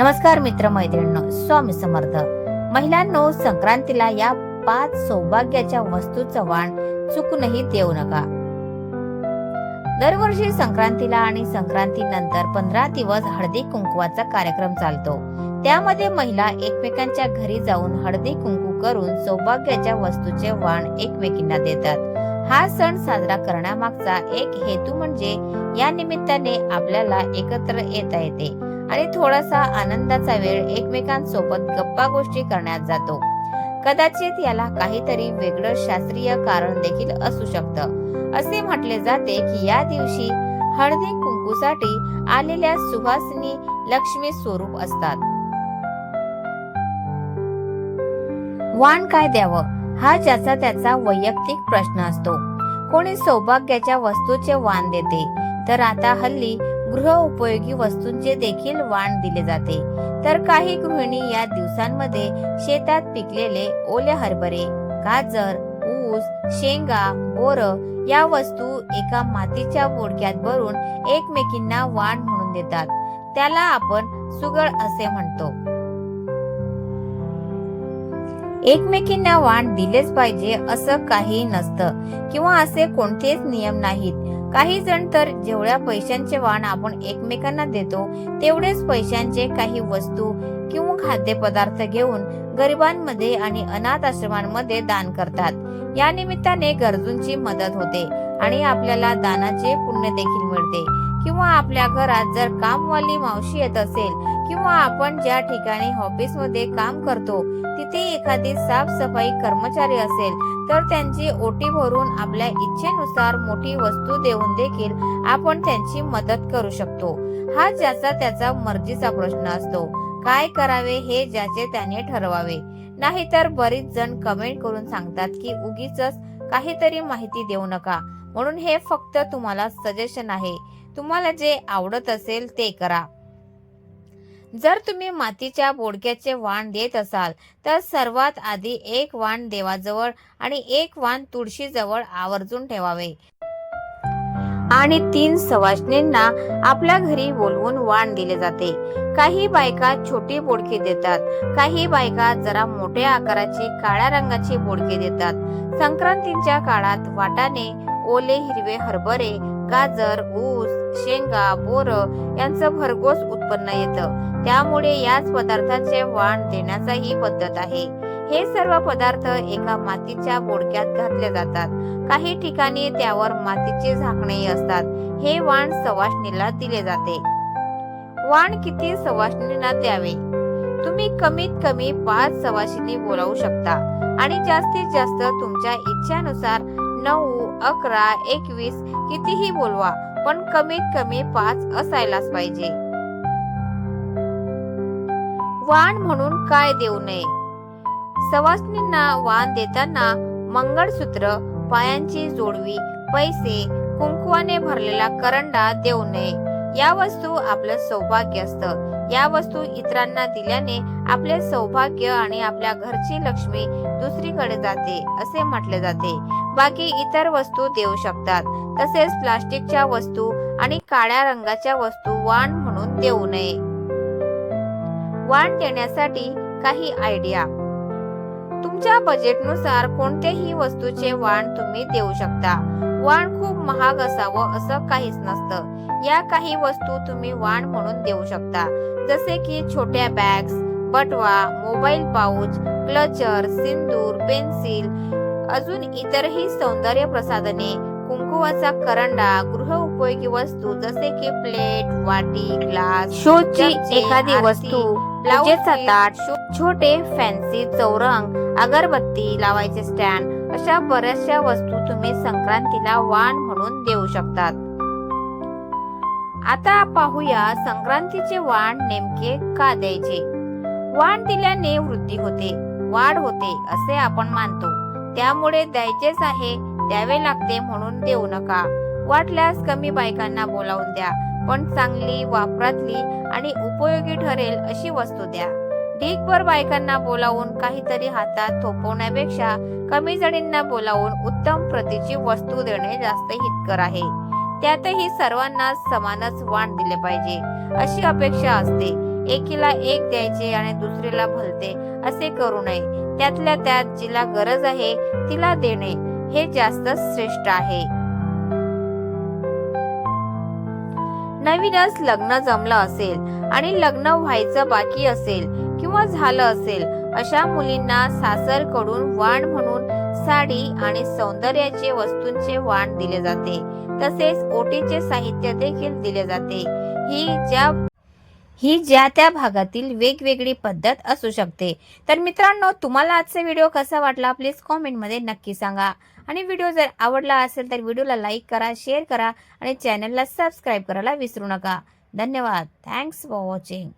नमस्कार मित्र मैत्रिणींनो स्वामी समर्थ. महिलांनो संक्रांतीला या पाच सौभाग्याच्या वस्तूचं वाण चुकूनही देऊ नका. दरवर्षी संक्रांतीला आणि संक्रांती नंतर पंधरा दिवस हळदी कुंकवाचा कार्यक्रम चालतो. त्यामध्ये महिला एकमेकांच्या घरी जाऊन हळदी कुंकू करून सौभाग्याच्या वस्तूचे वाण एकमेकींना देतात. हा सण साजरा करण्यामागचा एक हेतू म्हणजे या निमित्ताने आपल्याला एकत्र येता येते. आणि थोडासा आनंदाचा वेळ एकमेकांसोबत गप्पा गोष्टी करण्यात जातो. कदाचित याला काहीतरी वेगळं शास्त्रीय कारण देखील असू शकतं. असे म्हटले जाते की या दिवशी हळदी कुंकूसाठी आलेल्या सुहासिनी लक्ष्मी स्वरूप असतात. वाण काय द्यावं? हा ज्याचा त्याचा वैयक्तिक प्रश्न असतो. कोणी सौभाग्याच्या वस्तूचे वाण देते तर आता हल्ली गृह उपयोगी वस्तूंचे देखील वाण दिले जाते. तर काही गृहिणी या दिवसांमध्ये शेतात पिकलेले ओले हरभरे गाजर ऊस शेंगा बोर या वस्तू एका मातीच्या बोडक्यात भरून एकमेकींना वाण म्हणून देतात. त्याला आपण सुगळ असे म्हणतो. एकमेकींना वाण दिलेच पाहिजे असं काही नसतं किंवा असे कोणतेच नियम नाहीत. काही जण तर जेवढ्या पैशांचे वाण आपण एकमेकांना देतो तेवढेच पैशांचे काही वस्तू किंवा खाद्यपदार्थ घेऊन गरिबांमध्ये आणि अनाथ आश्रमांमध्ये दान करतात. या निमित्ताने गरजूंची मदत होते आणि आपल्याला दानाचे पुण्य देखील मिळते. किंवा आपल्या घरात जर कामवाली मावशी येत असेल किंवा आपण ज्या ठिकाणी ऑफिसमध्ये काम करतो तिथे एखादी साफसफाई कर्मचारी असेल तर त्यांची ओटी भरून आपल्या इच्छेनुसार मोठी वस्तू देऊन देखील आपण त्यांची मदत करू शकतो. हा ज्याचा त्याचा मर्जीचा प्रश्न असतो. काय करावे हे ज्याचे त्याने ठरवावे. नाहीतर बरीच जण कमेंट करून सांगतात की उगीच काहीतरी माहिती देऊ नका. म्हणून हे फक्त तुम्हाला सजेशन आहे. तुम्हाला जे आवडत असेल ते करा. जर तुम्ही मातीच्या बोडक्याचे वाण देत असाल तर सर्वात आधी एक वाण देवाजवळ आणि एक वाण तुळशीजवळ आवर्जून ठेवावे. आणि तीन सवासणींना आपल्या घरी बोलवून वाण दिले जाते. काही बायका छोटी बोडकी देतात काही बायका जरा मोठ्या आकाराची काळ्या रंगाची बोडके देतात. संक्रांतीच्या काळात वाटाणे ओले हिरवे हरभरे गाजर ऊस शेंगा बोर यांचं भरघोस उत्पन्न येतं. त्यामुळे याच पदार्थाचे वाण देण्याचाही पद्धत आहे. हे सर्व पदार्थ एका मातीच्या बोडक्यात घातले जातात. काही ठिकाणी त्यावर मातीचे झाकणेही असतात. हे वाण सवासणीला दिले जाते. वाण किती सवासणींना द्यावे? तुम्ही कमीत कमी पाच सवासिनी बोलावू शकता आणि जास्तीत जास्त तुमच्या इच्छानुसार नऊ अकरा एकवीस कितीही बोलवा पण कमीत कमी पाच असायलाच पाहिजे. वाण म्हणून काय देऊ नये? सवासनींना वाण देताना मंगळसूत्र पायांची जोडवी पैसे कुंकवाने भरलेला करंडा देऊ नये. या वस्तू आपलं सौभाग्य असतं. या वस्तू इतरांना दिल्याने आपले सौभाग्य आणि आपल्या घरची लक्ष्मी दुसरीकडे जाते असे म्हटले जाते. बाकी इतर वस्तू देऊ शकतात. तसेच प्लास्टिकच्या वस्तू आणि काळ्या रंगाच्या वस्तू वाण म्हणून देऊ नये. वाण देण्यासाठी काही आयडिया तुमच्या बजेटनुसार कोणत्याही वस्तूचे वाण तुम्ही देऊ शकता. वाण खूप महाग असावं असं काहीच नसतं. या काही वस्तू तुम्ही वाण म्हणून देऊ शकता. जसे की छोट्या बॅग्स बटवा mobile pouch clutcher sindoor pencil अजून इतरही सौंदर्य प्रसाधने कुंकुवाचा करंडा गृह उपयोगी वस्तू जसे की प्लेट वाटी ग्लास शोची एखादी वस्तू शो- छोटे फॅन्सी चौरंग अगरबत्ती लावायचे स्टँड अशा बऱ्याचशा वस्तू तुम्ही संक्रांतीला वाण म्हणून देऊ शकतात. आता पाहूया संक्रांतीचे वाण नेमके का द्यायचे? वाण दिल्याने वृद्धी होते वाढ होते असे आपण मानतो. त्यामुळे द्यायचेच आहे द्यावे लागते म्हणून देऊ नका. वाटल्यास कमी बायकांना बोलावून द्या. पण चांगली वापरातली आणि उपयोगी ठरेल अशी वस्तू द्या. ढीकभर बायकांना बोलावून काहीतरी हातात थोपवण्यापेक्षा कमी जणींना बोलावून उत्तम प्रतीची वस्तू देणे जास्त हितकर आहे. त्यातही सर्वांना समानच वाण दिले पाहिजे अशी अपेक्षा असते. एकीला एक द्यायचे आणि दुसरीला भलते असे करू नये. त्यातल्या त्यात जिला गरज आहे तिला देणे हे जास्त श्रेष्ठ आहे. नवीनच लग्न जमलं असेल आणि लग्न व्हायचं बाकी असेल किंवा झालं असेल अशा मुलींना सासरकडून वाण म्हणून साडी आणि सौंदर्याचे वस्तूंचे वाण दिले जाते. तसेच ओटीचे साहित्य देखील दिले जाते. ही ज्या ही ज्या त्या भागातील वेगवेगळी पद्धत असू शकते. तर मित्रांनो तुम्हाला आजचा व्हिडिओ कसा वाटला प्लीज कॉमेंटमध्ये नक्की सांगा. आणि व्हिडिओ जर आवडला असेल तर व्हिडिओला लाईक करा शेअर करा आणि चॅनलला सबस्क्राईब करायला विसरू नका. धन्यवाद. Thanks for watching.